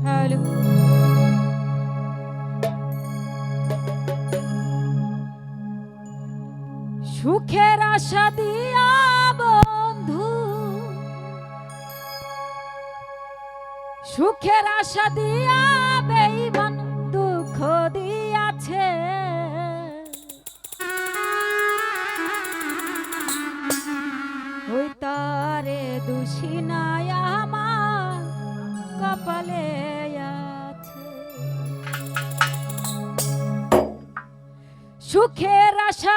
Hello সুখের আশা দিয়া বন্ধু। সুখের আশা দিয়া সুখের আশা